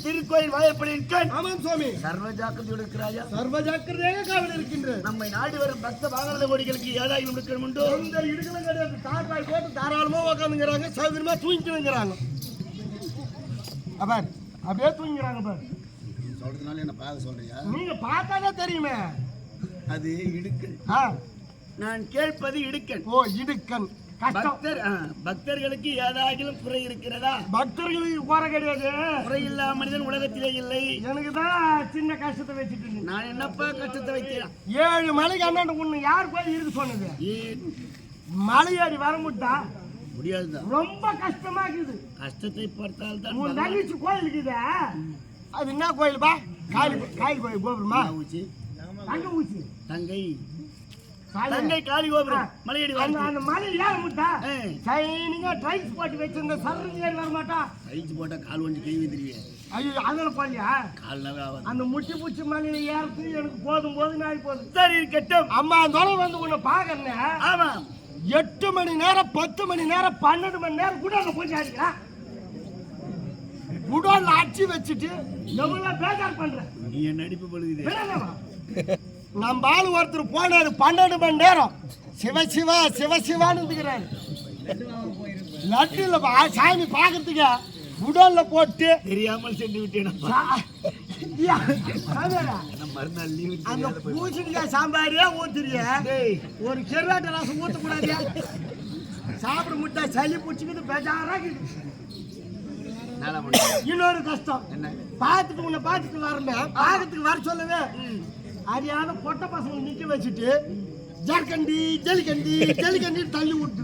திருக்கோயில் வாயப்படி இருக்கேன் ஆமாம் சுவாமி. சர்வ ஜாக்கிரதையோடு இருக்கிறாயா? சர்வ ஜாக்கிரதையாக காவல் இருக்கின்றது நம்மை நாடி வரும் பக்த வாகன கோடிகளுக்கு ஏதாயும் இருக்கணும் உண்டோ. இந்த இடுகளும் கிடையாது. தாழ்வாய் போட்டு தாராளமா உட்காந்துங்கிறாங்க சௌகரியமா தூங்கிக்கிறாங்க அப்பார் அப்படியே தூங்கிக்கிறாங்க பார் சொல்றதுனால என்ன பார்க்க சொல்றியா நீங்க பார்த்தாலே தெரியுமே. அது இடுக்கன் ஆ, நான் கேட்பது இடுக்கன் ஓ இடுக்கன் பக்தர் பக்தர்களுக்கு ஏதாகிலும் குறை இருக்கிறதா? பக்தர்களுக்கு குறை கிடையாது. குறை இல்லாத மனிதன் உலகத்திலே இல்லை. எனக்கு தான் சின்ன கஷ்டத்தை வச்சுட்டு நான் என்னப்பா கஷ்டத்தை வைக்கிறேன்? ஏழு மலைக்கு அண்ணன் ஒண்ணு யார் போய் இருக்கு சொன்னது? மலையாடி வர முட்டா முடியாதுதான். ரொம்ப கஷ்டமா இருக்குது. கஷ்டத்தை பார்த்தால் உன் தான் தங்கச்சி கோயிலுக்கு இது அது என்ன கோயிலுப்பா? காளி காளி கோயில் கோபுரமா? ஊச்சி தங்க ஊசி. தங்கை. தங்கை காளி கோபுரம். மலையடி அந்த வாழ்க்கை. அந்த மலை ஏற முட்டா. சைனிங்கா டைல்ஸ் போட்டு வச்சிருந்த சர்றது ஏறி வர மாட்டா. கழிச்சு போட்டா கால் வண்டி கை வந்துருவியே ஐயோ அதில் போலியா கால் நகர ஆகாது. அந்த முட்டி பூச்சி மலையில ஏறத்துக்கு எனக்கு போதும் போதும் ஆகி போதும் சரி இருக்கட்டும். அம்மா தொலை வந்து உன்னை பார்க்கறேன். ஆமா. எட்டு மணி நேரம் பத்து மணி நேரம் பன்னெண்டு மணி நேரம் கூட அங்க போய் அடிக்கிறா குடோன்ல அடிச்சு வச்சுட்டு எவ்வளவு பேஜார் பண்ற? நீ என்ன நடிப்பு விடலவா? நம்ம ஆளு ஒருத்தர் போனாரு பன்னெண்டு மணி நேரம். சிவ சிவா சிவ சிவான்னு இருக்கிறாரு. லட்டுல பா- சாமி பார்க்கறதுக்கு குடோன்ல போட்டு தெரியாமல் சென்று விட்டேன் அந்த பூசணிக்காய் சாம்பாரே ஊத்துறிய. ஒரு கெருவாட்ட ரசம் ஊத்தக்கூடாது. சாப்பிட முட்டா சளி பிடிச்சிக்கிது பண்ணுறேன் இன்னொரு கஷ்டம். என்ன? பார்த்துட்டு உன்னை பார்த்துட்டு வரேன் பார்க்கறதுக்கு வர சொல்லவே. அறியாத பொட்ட பசங்க நிக்க வச்சுட்டு ஜர்கண்டி ஜல்லிகண்டி ஜல்லிகண்டி தள்ளி விட்டு.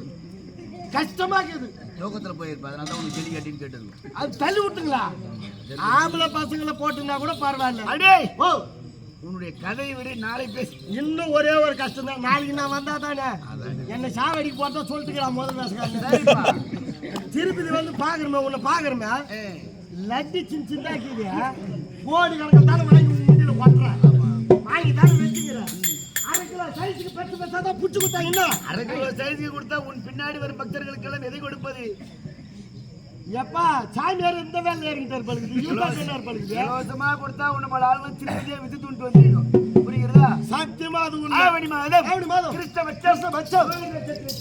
கஷ்டமா இருக்குது. லோகத்துல போயிருப்பா அதனால தான் உனக்கு செடி கட்டின்னு கேட்டது. அது தள்ளி விட்டுங்களா? ஆம்பளை பசங்களை போட்டுனா கூட பரவாயில்ல. அடே! ஓ! உன்னுடைய கதையை விட நாளை பேசி. இன்னும் ஒரே ஒரு கஷ்டம் தான் நாளைக்கு நான் வந்தா தானே என்ன சாவடிக்கு போட்டா சொல்லிட்டுக்கிறான் முதல் சரிப்பா. திருப்பதி வந்து பாக்குறமே உன்னை பாக்குறமே? லட்டு சின்ன சின்னாக்கிது கோடி கணக்கில் தானே வச்சுக்கிறேன் அரை கிலோ சைஸுக்கு பெற்று பெற்றா தான் புடிச்சு கொடுத்தாங்க என்ன? அரை கிலோ சைஸுக்கு கொடுத்தா உன் பின்னாடி வரும் பக்தர்களுக்கு எல்லாம் எதை கொடுப்பது? எப்பா சாமியார் இந்த வேலை ஏறிக்கிட்டு இருப்பாளுக்கு இவங்க இருப்பாளுக்கு இலவசமா கொடுத்தா உன்னை பல ஆளுங்க திருப்தியா வித்து துண்டு வந்துருக்கும் ஆவணி மாதம். ஆவணி மாதம். கிறிஸ்த வச்சம் வச்சம்.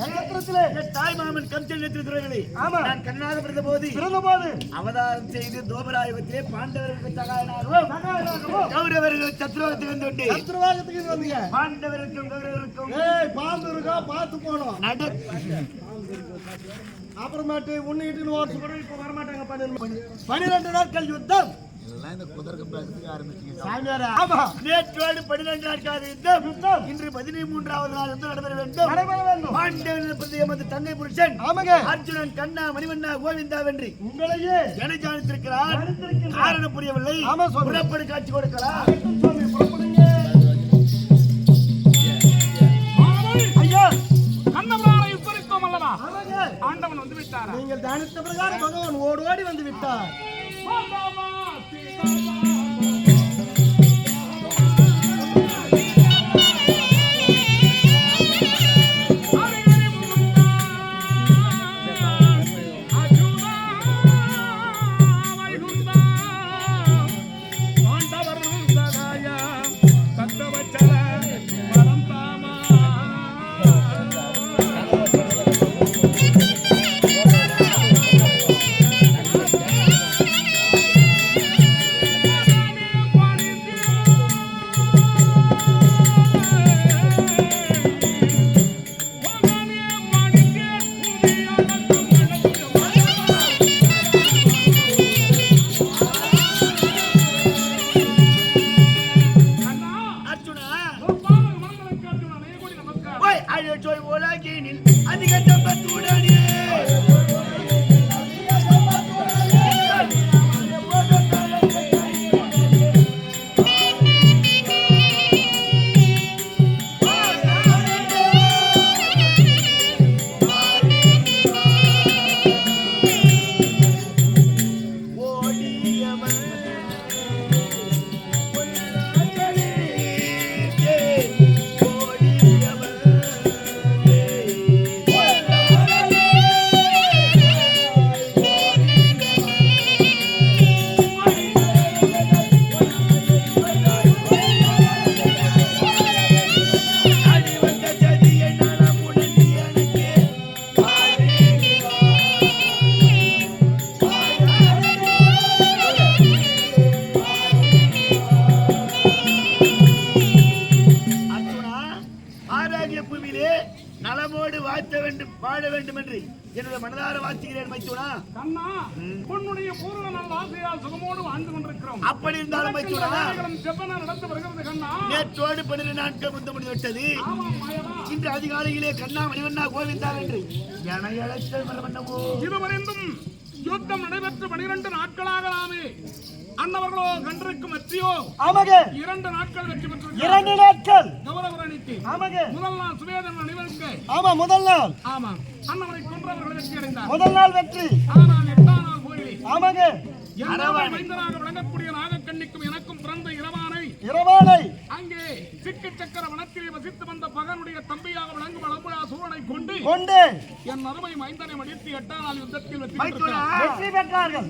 நட்சத்திரத்திலே என் தாய் மாமன் கம்சல் ஆமா. நான் கண்ணாக பிறந்த போது பிறந்த போது அவதாரம் செய்து தோபராயுகத்திலே பாண்டவர்களுக்கு சகாயனாகவும் கௌரவர்கள் சத்ருவத்தில் வந்து சத்ருவாகத்துக்கு வந்தீங்க. பாண்டவருக்கும் கௌரவருக்கும். ஏய் பார்த்து போனோம் நடு. அப்புறமேட்டு உன்னை இட்டுன்னு ஓட்டு இப்போ வரமாட்டாங்க பன்னிரெண்டு பன்னிரெண்டு நாட்கள் யுத்தம். நேற்றோடு பன்னிரண்டு நாட்கள் யுத்தம். இன்று பதிமூன்றாவது நாள் யுத்தம் நடைபெற வேண்டும். நடைபெற வேண்டும். புருஷன். ஆமாங்க. அர்ஜுனன் கண்ணா மணிவண்ணா கோவிந்தா வென்றி உங்களையே என ஜானித்திருக்கிறார் ஜானித்திருக்கிறார். காரணம் புரியவில்லை. புறப்படு காட்சி ஆமாங்க. ஆண்டவன் வந்து விட்டாரா? நீங்கள் தியானித்த பிரகாரம் பகவான் ஓடி ஓடி வந்து விட்டார். Música என்னுடைய மனதார வாழ்த்துகிறேன் மைத்துனா. கண்ணா உன்னுடைய பூர்வ நல்ல ஆசையால் சுகமோடு வாழ்ந்து கொண்டிருக்கிறோம். அப்படி இருந்தாலும் மைத்துனா. செவ்வன நடந்து வருகிறது கண்ணா. நேற்றோடு பன்னிரண்டு நாட்கள் முத்த முடிவிட்டது இன்று அதிகாலையிலே கண்ணா மணிவண்ணா கோவிந்தா என்று. என அழைத்தல் மரமன்னவோ இதுவரைந்தும் யுத்தம் நடைபெற்று பனிரெண்டு நாட்களாகலாமே. ஆமாங்க. இரண்டு நாட்கள் வெற்றி பெற்றிருக்கிறார் இரண்டு நாட்கள். கௌரவரணிக்கு ஆமாங்க. முதல் நாள் சுவேதன் அணிவருக்கு ஆமா முதல் நாள். ஆமாம் அன்னவரை கொன்றவர்கள் வெற்றி அடைந்தார். முதல் நாள் வெற்றி. ஆனால் எட்டாம் நாள் போயிலே. ஆமாங்க. என்னாலும் மைந்தனாக விளங்கக்கூடிய நாகக்கண்ணிக்கும் எனக்கும் பிறந்த இரவானை இரவாலை அங்கே சிக்கு சக்கர வனத்திலே வசித்து வந்த பகனுடைய தம்பியாக விளங்கும் அளம்புழா சூழனை கொண்டு கொண்டு என் அருமை மைந்தனை மடித்து எட்டாம் நாள் யுத்தத்தில் வெற்றி பெற்றார்கள்.